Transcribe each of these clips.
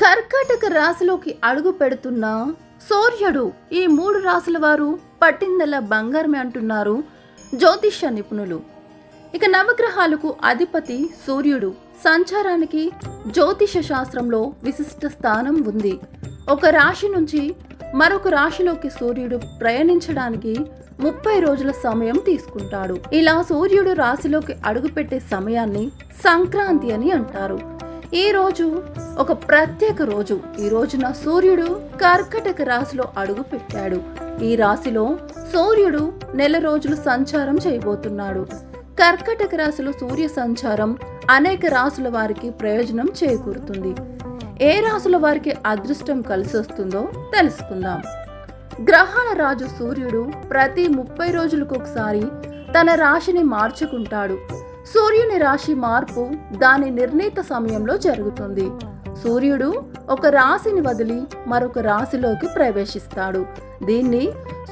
కర్కాటక రాశిలోకి అడుగు పెడుతున్న సూర్యుడు ఈ మూడు రాశుల వారు పట్టిందల్లా బంగారమే అంటున్నారు జ్యోతిష్య నిపుణులు. ఇక నవగ్రహాలకు అధిపతి సూర్యుడు. సంచారానికి జ్యోతిష శాస్త్రంలో విశిష్ట స్థానం ఉంది. ఒక రాశి నుంచి మరొక రాశిలోకి సూర్యుడు ప్రయాణించడానికి ముప్పై రోజుల సమయం తీసుకుంటాడు. ఇలా సూర్యుడు రాశిలోకి అడుగుపెట్టే సమయాన్ని సంక్రాంతి అని అంటారు. ఈ రోజు ఒక ప్రత్యేక రోజు. ఈ రోజున సూర్యుడు కర్కటక రాశిలో అడుగు పెట్టాడు. ఈ రాశిలో సూర్యుడు నెల రోజులు సంచారం చేయబోతున్నాడు. కర్కటక రాశిలో సూర్య సంచారం అనేక రాసుల వారికి ప్రయోజనం చేకూరుతుంది. ఏ రాసుల వారికి అదృష్టం కలిసి వస్తుందో తెలుసుకుందాం. గ్రహాల రాజు సూర్యుడు ప్రతి ముప్పై రోజులకు ఒకసారి తన రాశిని మార్చుకుంటాడు. సూర్యుని రాశి మార్పు దాని నిర్ణీత సమయంలో జరుగుతుంది. సూర్యుడు ఒక రాశిని వదిలి మరొక రాశిలోకి ప్రవేశిస్తాడు. దీన్ని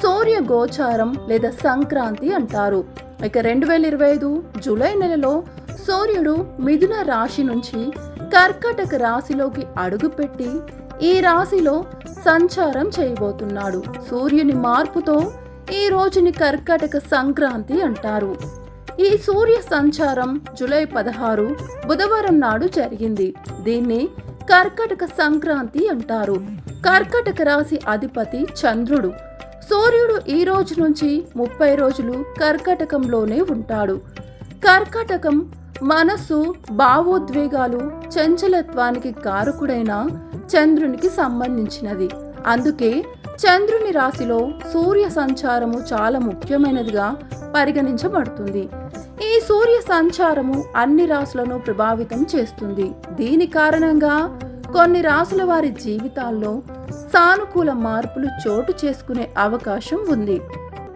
సూర్య గోచారం లేదా సంక్రాంతి అంటారు. ఇక రెండు వేల ఇరవై ఐదు జూలై నెలలో సూర్యుడు మిథున రాశి నుంచి కర్కటక రాశిలోకి అడుగుపెట్టి ఈ రాశిలో సంచారం చేయబోతున్నాడు. సూర్యుని మార్పుతో ఈ రోజుని కర్కటక సంక్రాంతి అంటారు. ఈ సూర్య సంచారం జూలై పదహారు బుధవారం నాడు జరిగింది. దీన్ని కర్కటక సంక్రాంతి అంటారు. కర్కటక రాశి అధిపతి చంద్రుడు. సూర్యుడు ఈ రోజు నుంచి ముప్పై రోజులు కర్కటకంలోనే ఉంటాడు. కర్కటకం మనస్సు భావోద్వేగాలు చంచలత్వానికి కారకుడైన చంద్రునికి సంబంధించినది. అందుకే చంద్రుని రాశిలో సూర్య సంచారము చాలా ముఖ్యమైనదిగా పరిగణించబడుతుంది. ఈ సూర్య సంచారము అన్ని రాశులను ప్రభావితం చేస్తుంది. దీని కారణంగా కొన్ని రాసుల వారి జీవితాల్లో సానుకూల మార్పులు చోటు చేసుకునే అవకాశం ఉంది.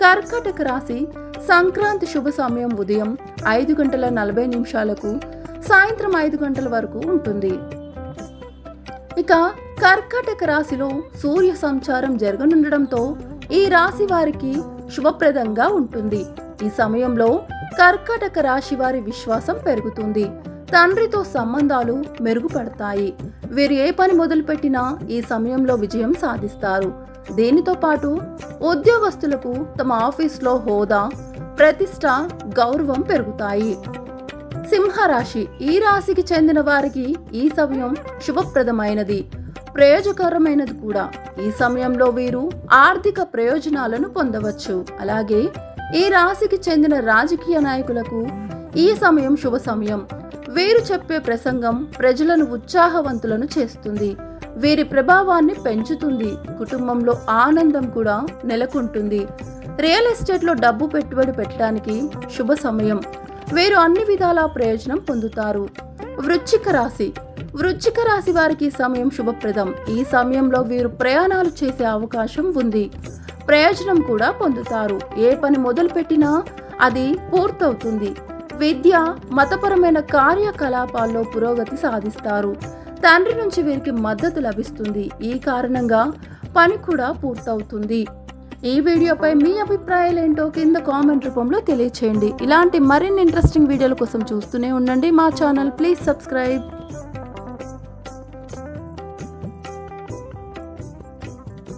కర్కాటక రాశి సంక్రాంతి శుభ సమయం ఉదయం ఐదు గంటల నలభై నిమిషాలకు సాయంత్రం ఐదు గంటల వరకు ఉంటుంది. ఇక కర్కాటక రాశిలో సూర్య సంచారం జరగనుండడంతో ఈ రాశి వారికి శుభప్రదంగా ఉంటుంది. ఈ సమయంలో కర్కాటక రాశి వారి విశ్వాసం పెరుగుతుంది. తండ్రితో సంబంధాలు మెరుగుపడతాయి. వీరు ఏ పని మొదలుపెట్టినా ఈ సమయంలో విజయం సాధిస్తారు. దీనితో పాటు ఉద్యోగస్తులకు తమ ఆఫీస్లో హోదా ప్రతిష్ట గౌరవం పెరుగుతాయి. సింహరాశి. ఈ రాశికి చెందిన వారికి ఈ సమయం శుభప్రదమైనది. ప్రయోజకరమైనది కూడా. ఈ సమయంలో వీరు ఆర్థిక ప్రయోజనాలను పొందవచ్చు. అలాగే ఈ రాశికి చెందిన రాజకీయ నాయకులకు ఈ సమయం శుభ సమయం. వీరు చెప్పే ప్రసంగం ప్రజలను ఉత్సాహవంతులను చేస్తుంది. వీరి ప్రభావాన్ని పెంచుతుంది. కుటుంబంలో ఆనందం కూడా నెలకొంటుంది. రియల్ ఎస్టేట్లో డబ్బు పెట్టుబడి పెట్టడానికి శుభ సమయం. వీరు అన్ని విధాల ప్రయోజనం పొందుతారు. వృచ్చిక రాశి. వృచ్చిక రాశి వారికి సమయం శుభప్రదం. ఈ సమయంలో వీరు ప్రయాణాలు చేసే అవకాశం ఉంది. ప్రయోజనం కూడా పొందుతారు. ఏ పని మొదలుపెట్టినా అది పూర్తవుతుంది. విద్య మతపరమైన కార్యకలాపాల్లో పురోగతి సాధిస్తారు. తండ్రి నుంచి వీరికి మద్దతు లభిస్తుంది. ఈ కారణంగా పని కూడా పూర్తవుతుంది. ఈ వీడియోపై మీ అభిప్రాయాలు ఏంటో కింద కామెంట్ రూపంలో తెలియచేయండి. ఇలాంటి మరిన్ని ఇంట్రెస్టింగ్ వీడియోల కోసం చూస్తూనే ఉండండి. మా ఛానల్ ప్లీజ్ సబ్స్క్రైబ్.